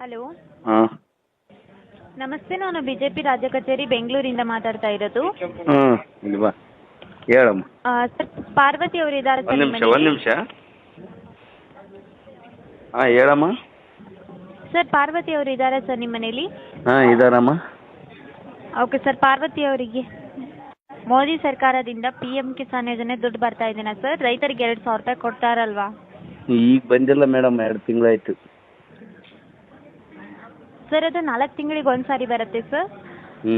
Hello. ಹಾಂ. ನಮಸ್ತೆ ನಾನು ಬಿಜೆಪಿ ರಾಜ್ಯ ಕಚೇರಿ ಬೆಂಗಳೂರಿಂದ ಮಾತಾಡ್ತಾ ಇರೋದು. ಹ್ಞೂ ಇಲ್ಲಿ ಬಾ. ಹೇಳಮ್ಮ. ಆ, ಸರ್ ಪಾರ್ವತಿ ಅವರು ಇದ್ದಾರೆ ಒಂದು ನಿಮಿಷ ಒಂದು ನಿಮಿಷ. ಹಾಂ ಹೇಳಮ್ಮ. ಸರ್ ಪಾರ್ವತಿ ಅವರು ಇದ್ದಾರೆ ಸರ್ ನಿಮ್ಮ ಮನೇಲಿ ಹಾಂ ಇದಾರಮ್ಮ. ಓಕೆ ಸರ್ ಪಾರ್ವತಿ ಅವರಿಗೆ. ಮೋದಿ ಸರ್ಕಾರದಿಂದ ಪಿ ಎಂ ಕಿಸಾನ್ ಯೋಜನೆ ದುಡ್ಡು ಬರ್ತಾ ಇದೆನಾ ಸರ್? ರೈತರಿಗೆ ಎರಡು ಸಾವಿರ ರೂಪಾಯಿ ಕೊಡ್ತಾರಲ್ವಾ? ಈಗ ಬಂದಿಲ್ಲ ಮೇಡಮ್ ಎರಡು ತಿಂಗಳಾಯ್ತು. ಸರ್ ಅದು ನಾಲ್ಕು ತಿಂಗಳಿಗೆ ಒಂದ್ ಸಾರಿ ಬರುತ್ತೆ ಸರ್.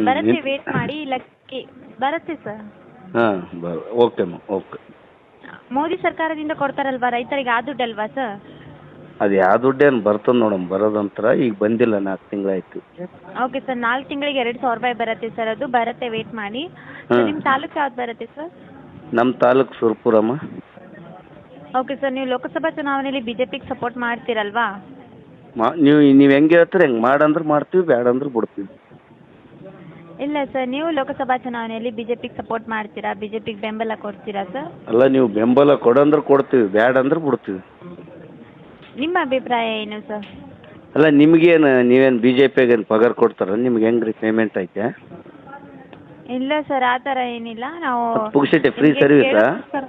ಬರುತ್ತೆ ವೇಟ್ ಮಾಡಿ ಇಲ್ಲ ಕೇ- ಬರುತ್ತೆ ಸರ್. ಹಾಂ ಬರ ಓಕೆ ಅಮ್ಮ ಓಕೆ ಮೋದಿ ಸರ್ಕಾರದಿಂದ ಕೊಡ್ತಾರಲ್ವಾ ರೈತರಿಗೆ ಆ ದುಡ್ಡಲ್ವಾ ಸರ್? ಅದು ಯಾವ ದುಡ್ಡೇನು ಬರ್ತದೆ ನೋಡಮ್ಮ ಬರೋದಂತರ ಈಗ ಬಂದಿಲ್ಲ ನಾಲ್ಕು ತಿಂಗಳಾಯ್ತು. ಓಕೆ ಸರ್ ನಾಲ್ಕು ತಿಂಗಳಿಗೆ ಎರಡು ಸಾವಿರ ರೂಪಾಯಿ ಬರುತ್ತೆ ಸರ್ ಅದು ಬರುತ್ತೆ ವೇಟ್ ಮಾಡಿ. ಹ್ಮ್. ನಿಮ್ಮ ತಾಲೂಕು ಯಾವ್ದು ಬರುತ್ತೆ ಸರ್? ನಮ್ಮ ತಾಲೂಕು ಸುರ್ಪುರಮ್ಮ. ಓಕೆ ಸರ್ ನೀವು ಲೋಕಸಭಾ ಚುನಾವಣೆಯಲ್ಲಿ ಬಿಜೆಪಿಗೆ ಸಪೋರ್ಟ್ ಮಾಡ್ತೀರಲ್ವಾ? ಮಾ ನೀವು ನೀವು ಹೆಂಗೆ ಹೇಳ್ತೀರಿ ಹೆಂಗೆ ಮಾಡಂದ್ರೆ ಮಾಡ್ತೀವಿ ಬೇಡ ಅಂದ್ರೆ ಬಿಡ್ತೀವಿ. ಇಲ್ಲ ಸರ್ ನೀವು ಲೋಕಸಭಾ ಚುನಾವಣೆಯಲ್ಲಿ ಬಿ ಜೆ ಪಿಗೆ ಸಪೋರ್ಟ್ ಮಾಡ್ತೀರಾ ಬಿ ಜೆ ಪಿಗೆ ಬೆಂಬಲ ಕೊಡ್ತೀರಾ ಸರ್? ಅಲ್ಲ ನೀವು ಬೆಂಬಲ ಕೊಡಂದ್ರೆ ಕೊಡ್ತೀವಿ ಬೇಡ ಅಂದ್ರೆ ಬಿಡ್ತೀವಿ. ನಿಮ್ಮ ಅಭಿಪ್ರಾಯ ಏನು ಸರ್? ಅಲ್ಲ ನಿಮ್ಗೇನು ನೀವೇನು ಬಿ ಜೆ ಪಿಗೇನು ಪಗಾರ ಕೊಡ್ತಾರ ನಿಮ್ಗೆ ಹೆಂಗೆ ರೀ ಪೇಮೆಂಟ್ ಐತೆ? ಇಲ್ಲ ಸರ್ ಆ ಥರ ಏನಿಲ್ಲ ನಾವು ಮತ್ತ್ ಫ್ರೀ free ನಿಮ್ಗೆ service ಆ? ಕೇಳೋಕ್ಕೋಸ್ಕರ-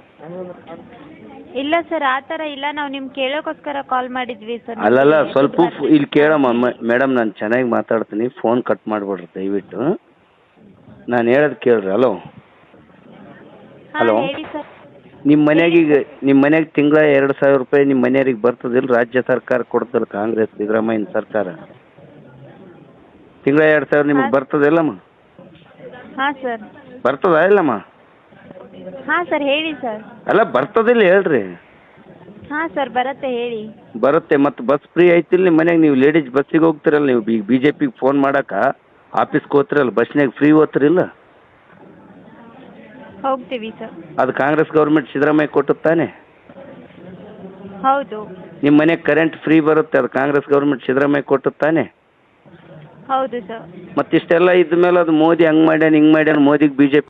ಇಲ್ಲ ಸರ್ ಆ ಥರ ಇಲ್ಲ. ನಾವು ನಿಮ್ಗೆ ಕೇಳೋಕ್ಕೋಸ್ಕರ ಕಾಲ್ ಮಾಡಿದ್ವಿ ಸರ್. ಅಲ್ಲಲ್ಲ ಸ್ವಲ್ಪ ಫ್- ಇಲ್ಲಿ ಕೇಳಮ್ಮ ಮೇಡಮ್ ನಾನು ಚೆನ್ನಾಗಿ ಮಾತಾಡ್ತೀನಿ. ಫೋನ್ ಕಟ್ ಮಾಡಿಬಿಡ್ರಿ ದಯವಿಟ್ಟು. ನಾನು ಹೇಳೋದು ಕೇಳ್ರಿ ಹಲೋ ಹಾಂ ಹಲೋ. ಹೇಳಿ ಸರ್. ನಿಮ್ಮ ಮನೆಯಾಗ ಈಗ ನಿಮ್ಮ ಮನೆಗೆ ತಿಂಗಳ ಎರಡು ಸಾವಿರ ರೂಪಾಯಿ ನಿಮ್ಮ ಮನೆಯವ್ರಿಗೆ ಬರ್ತದಿಲ್ಲ ರಾಜ್ಯ ಸರ್ಕಾರ ಕೊಡ್ತಲ್ಲ ಕಾಂಗ್ರೆಸ್ ಸಿದ್ದರಾಮಯ್ಯನ ಸರ್ಕಾರ. ತಿಂಗಳ ಎರಡು ಸಾವಿರ ನಿಮಗೆ. ಬರ್ತದಿಲ್ಲಮ್ಮ ಹಾಂ ಸರ್. ಬರ್ತದ ಇಲ್ಲಮ್ಮ? ಹಾಂ ಸರ್ ಹೇಳಿ ಸರ್. ಅಲ್ಲ ಬರ್ತದಿಲ್ಲ ಹೇಳ್ರಿ. ಹಾಂ ಸರ್ ಬರುತ್ತೆ ಹೇಳಿ. ಬರುತ್ತೆ ಮತ್ತೆ ಬಸ್ ಫ್ರೀ ಐತಿಲ್ಲ ನಿಮ್ಮ ಮನೆಗೆ ನೀವು ಲೇಡೀಸ್ ಬಸ್ಸಿಗೆ ಹೋಗ್ತಿರಲ್ಲ ನೀವು ಬಿ ಬಿ ಜೆ ಪಿಗೆ ಫೋನ್ ಮಾಡಾಕ ಆಫೀಸ್ಗೆ ಹೋಗ್ತಿರಲ್ಲ ಬಸ್ನಾಗ ಫ್ರೀ ಓದ್ತಿರಿಲ್ಲ ಹೋಗ್ತೀವಿ ಸರ್. ಅದು ಕಾಂಗ್ರೆಸ್ ಗೌರ್ಮೆಂಟ್ ಸಿದ್ದರಾಮಯ್ಯ ಕೊಟ್ಟದ್ದು ತಾನೆ? ಹೌದು. ನಿಮ್ಮ ಮನೆಗೆ ಕರೆಂಟ್ ಫ್ರೀ ಬರುತ್ತೆ ಅದು ಕಾಂಗ್ರೆಸ್ ಗೌರ್ಮೆಂಟ್ ಸಿದ್ದರಾಮಯ್ಯ ಕೊಟ್ಟದ್ದು ತಾನೆ? ಹೌದು ಸರ್. ಮತ್ತಿಷ್ಟೆಲ್ಲ ಇದ್ಮೇಲೆ ಅದು ಮೋದಿ ಹಂಗೆ ಮಾಡ್ಯಾನ ಹಿಂಗ್ ಮಾಡ್ಯಾನ ಮೋದಿಗೆ ಬಿ ಜೆ